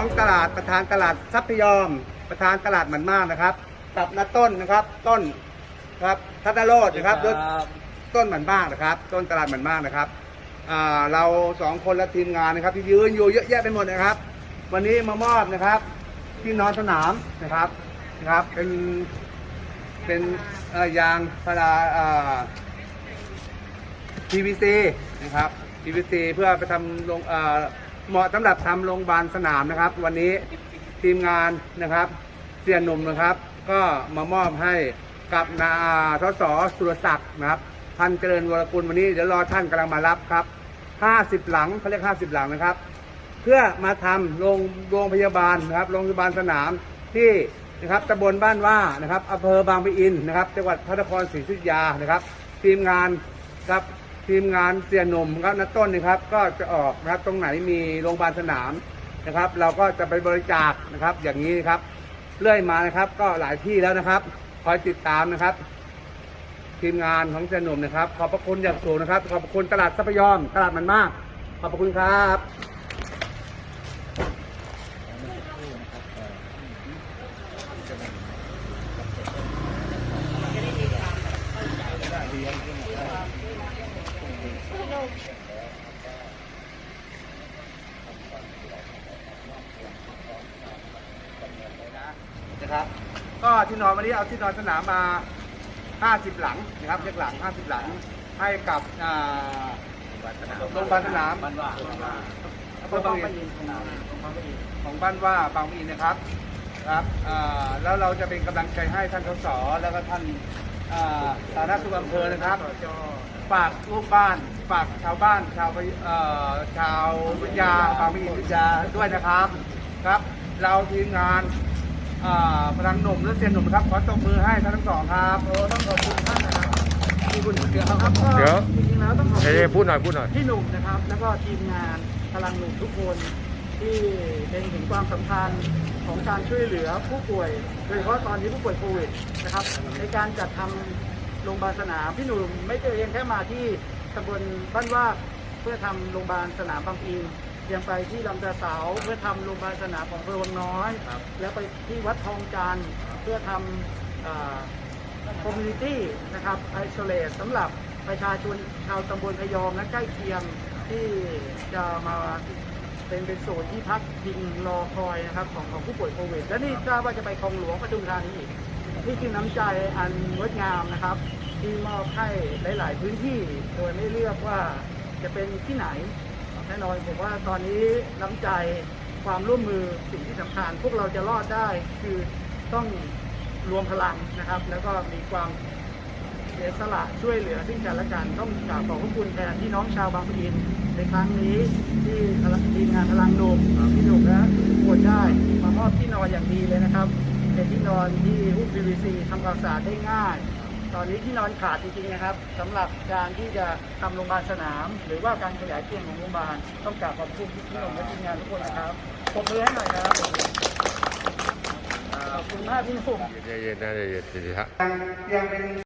ดประธานตลาดทรัพยอม ประธานตลาดหมันมากนะครับกับนาต้นนะครับ ต้นครับทัตโรดนะครับรถต้นหมันมากนะครับ ต้นตลาดหมันมากนะครับอ่าเราสองคนและทีมงานนะครับ ที่ยืนอยู่เยอะแยะไปหมดนะครับ วันนี้มามอบนะครับ ที่นอนสนามนะครับนะครับ เป็นเป็นเอ่อยางพาราอ่า PVC นะครับ PVC เพื่อไปทำโรง เหมาะสำหรับทำโรงพยาบาลสนามนะครับ วันนี้ทีมงานนะครับเสียหนุ่มนะครับ ก็มามอบให้กับนาทศสุรศักดิ์นะครับพันเจริญวรกุลวันนี้เดี๋ยวรอท่านกำลังมารับครับ 50 หลังเขาเรียก 50 หลังนะครับ เพื่อมาทำโรงโรงพยาบาลนะครับโรงพยาบาลสนามที่นะครับตำบลบ้านว่านะครับอำเภอบางปะอินนะครับ จังหวัดพระนครศรีอยุธยานะครับ ทีมงานครับ ทีมงานเสียหนุ่มครับนัต้นนะครับก็จะออกนะครับตรงไหนมีโรงพยาบาลสนามนะครับ เราก็จะไปบริจาคนะครับอย่างนี้นะครับ เรื่อยมานะครับ ก็หลายที่แล้วนะครับ คอยติดตามนะครับ ทีมงานของเสียหนุ่มนะครับ ขอบพระคุณอย่างสูงนะครับ ขอบพระคุณตลาดทรัพยอมตลาดมันมาก ขอบพระคุณครับ นะครับ ก็ที่นอนวันนี้เอาที่นอนสนามมา 50 หลังนะครับเรียกหลัง 50 หลังให้กับโรงพยาบาลสนามบ้านว่าอำเภอบางปะอินของบ้านว่าบางปะอินนะครับครับอ่าแล้วเราจะเป็นกำลังใจให้ท่านสสแล้วก็ท่านสาธารณสุขอำเภอนะครับ ฝากลูกบ้าน ฝากชาวบ้าน ชาวเอ่อชาววิทยาบางปะอินวิทยาด้วยนะครับ ครับ เราทีมงานอ่าพลังหนุ่มและเซียนหนุ่มครับขอตบมือให้ท่านทั้งสองครับโอ้ต้องขอบคุณท่านนะครับที่คุณเกือครับก็เดี๋ยว จริงๆแล้วต้องขอบเอ้คุยณพูดหน่อยพูดหน่อย พี่หนุ่มนะครับ แล้วก็ทีมงานพลังหนุ่มทุกคนที่เห็นถึงความสำคัญของการช่วยเหลือผู้ป่วย โดยเฉพาะตอนนี้ผู้ป่วยโควิดนะครับ ในการจัดทำ โรงพยาบาลสนามพี่หนุ่มไม่ได้เพียงแค่มาที่ตำบลบ้านว่าเพื่อทำโรงพยาบาลสนามบางปียังไปที่ลำตาเสาเพื่อทำโรงพยาบาลสนามของอำเภอวังน้อย แล้วไปที่วัดทองจันทร์เพื่อทำคอมมูนิตี้นะครับไอโซเลตสำหรับประชาชนชาวตำบลพยอมและใกล้เคียงที่จะมาเป็นเป็นโซนที่พักพิงรอคอยนะครับของของผู้ป่วยโควิด และนี่ทราบว่าจะไปคลองหลวงปทุมธานีอีก นี่คือน้ำใจอันงดงามนะครับ ที่มอบให้หลาย ๆ พื้นที่โดยไม่เลือกว่าจะเป็นที่ไหนแน่นอนผมว่าตอนนี้น้ำใจความร่วมมือสิ่งที่สำคัญพวกเราจะรอดได้คือต้องรวมพลังนะครับ แล้วก็มีความเสียสละช่วยเหลือซึ่งกันและกันต้องกราบขอบพระคุณแทนพี่น้องชาวบางปะอินในครั้งนี้ที่ทีมงานพลังหนุ่มพี่หนุ่มและทุกคนได้มามอบที่นอนอย่างดีเลยนะครับ เป็นที่นอนที่หุ้ม PVC ทำความสะอาดได้ง่าย ตอนนี้ที่นอนขาดจริงๆนะครับสำหรับการที่จะทำโรงพยาบาลสนาม หรือว่าการขยายเตียงของโรงพยาบาลต้องกราบขอบคุณพี่หนุ่มและทีมงานทุกคนนะครับปรบมือให้หน่อยนะครับขอบคุณมากพี่หนุ่ม เย็นๆนะเย็นๆดีฮะ เตียงเป็น